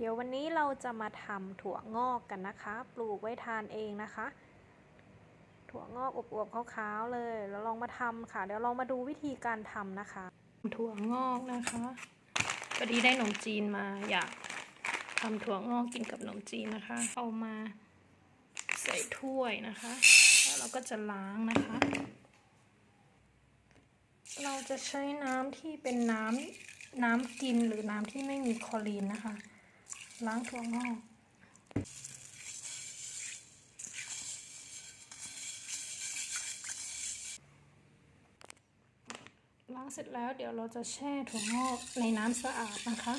เดี๋ยววันนี้เราจะมาทำถั่วงอกกันนะคะ ปลูกไว้ทานเองนะคะ ถั่วงอกอวบๆขาวๆเลยแล้วลองมาทำค่ะ เดี๋ยวลองมาดูวิธีการทำนะคะ ถั่วงอกนะคะพอดีได้ขนมจีนมาอยากทำถั่วงอกกินกับขนมจีนนะคะ เอามาใส่ถ้วยนะคะ แล้วเราก็จะล้างนะคะ เราจะใช้น้ำที่เป็นน้ำน้ำกินหรือน้ำที่ไม่มีคลอรีนนะคะ ล้างถั่วงอกล้างเสร็จแล้วเดี๋ยวเราจะแช่ถั่วงอกในน้ำสะอาดนะคะ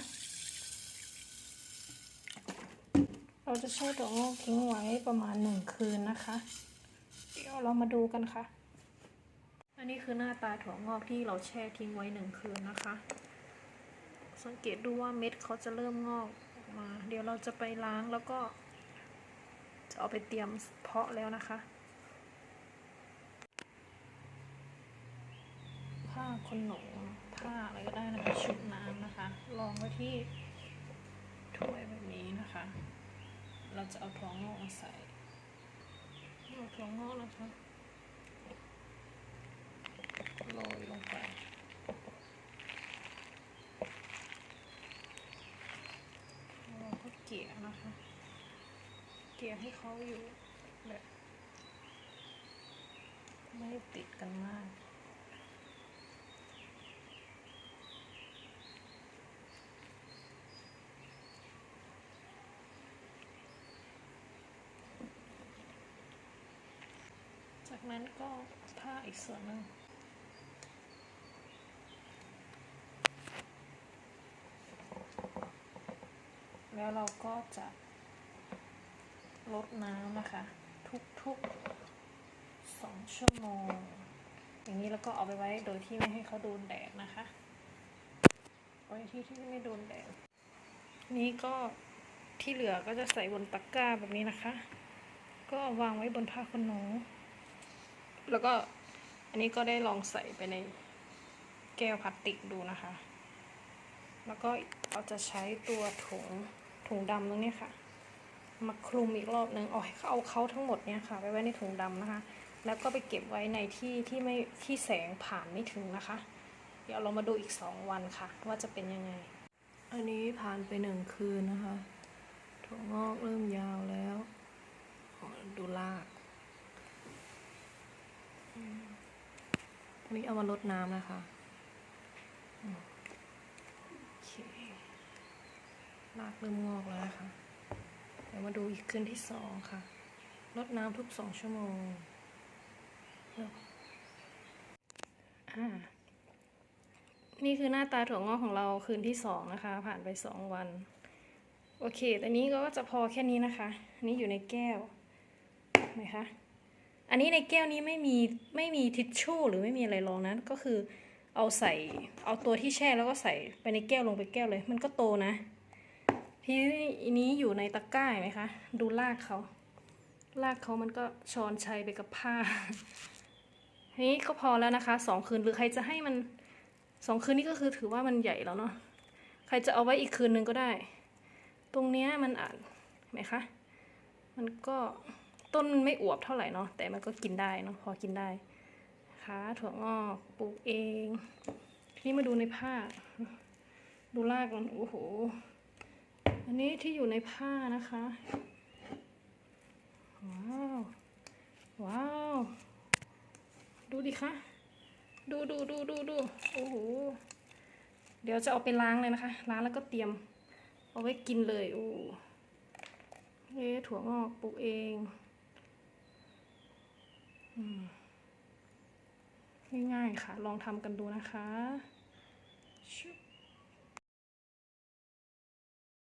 เราจะแช่ถั่วงอกทิ้งไว้ประมาณหนึ่งคืนนะคะ เดี๋ยวเรามาดูกันค่ะ อันนี้คือหน้าตาถั่วงอกที่เราแช่ทิ้งไว้หนึ่งคืนนะคะ สังเกตดูว่าเม็ดเขาจะเริ่มงอกออก มา เดี๋ยวเราจะไปล้างแล้วก็จะเอาไปเตรียมเพาะแล้วนะคะผ้าขนหนูผ้าอะไรก็ได้นะคะชุบน้ำนะคะรองไว้ที่ถ้วยแบบนี้นะคะ เราจะเอาถั่วงอกมาใส่เอาถั่วงอกนะคะโรยลงไปเราก็เกี่ยนะคะ เกี่ยให้เขาอยู่แบบไม่ติดกันมากจากนั้นก็ผ้าอีกส่วนหนึ่งแล้วเราก็จะ ลดน้ำนะคะ ทุกๆสองชั่วโมง อย่างนี้แล้วก็เอาไปไว้โดยที่ไม่ให้เขาโดนแดดนะคะไว้ที่ที่ไม่โดนแดดนี้ก็ที่เหลือก็จะใส่บนตะกร้าแบบนี้นะคะ ก็วางไว้บนผ้าขนหนู แล้วก็อันนี้ก็ได้ลองใส่ไปในแก้วพลาสติกดูนะคะ แล้วก็เราจะใช้ตัวถุงถุงดำตรงนี้ค่ะ มาคลุมอีกรอบนึงเอาให้เอาเขาทั้งหมดเนี่ยค่ะ ไปไว้ในถุงดำนะคะ แล้วก็ไปเก็บไว้ในที่ที่ไม่ที่แสงผ่านไม่ถึงนะคะ เดี๋ยวเรามาดูอีกสองวันค่ะ ว่าจะเป็นยังไง อันนี้ผ่านไปหนึ่งคืนนะคะถั่วงอกเริ่มยาวแล้วดูลากอันนี้เอามาลดน้ำนะคะโอเครากเริ่มงอกแล้วนะคะ เดี๋ยวมาดูอีกคืนที่สองค่ะลดน้ำทุกสองชั่วโมงนี่คือหน้าตาถั่วงอกของเราคืนที่สองนะคะ ผ่านไปสองวัน โอเคแต่นี้ก็จะพอแค่นี้นะคะ อันนี้อยู่ในแก้วไหมคะอันนี้ในแก้วนี้ไม่มีไม่มีทิชชู่หรือไม่มีอะไรรองนะก็คือเอาใส่เอาตัวที่แช่แล้วก็ใส่ไปในแก้วลงไปแก้วเลย มันก็โตนะ ทีนี้อันนี้อยู่ในตะกร้าไหมคะ ดูรากเขารากเขามันก็ชอนชัยไปกับผ้าทีนี้ก็พอแล้วนะคะสองคืนหรือใครจะให้มันสองคืนนี้ก็คือถือว่ามันใหญ่แล้วเนาะใครจะเอาไว้อีกคืนนึงก็ได้ ตรงเนี้ยมันอาจเห็นไหมคะมันก็ต้นมันไม่อวบเท่าไหร่เนาะแต่มันก็กินได้เนาะพอกินได้ค่ะถั่วงอกปลูกเอง ทีนี้มาดูในผ้า ดูรากมันโอ้โห อันนี้ที่อยู่ในผ้านะคะ ว้าว ว้าว ดูดิคะ ดูดูดูดูดูโอ้โห เดี๋ยวจะเอาไปล้างเลยนะคะ ล้างแล้วก็เตรียม เอาไว้กินเลยโอ้เอ๊ถั่วงอกปลูกเององ่ายๆค่ะ ลองทำกันดูนะคะชุบ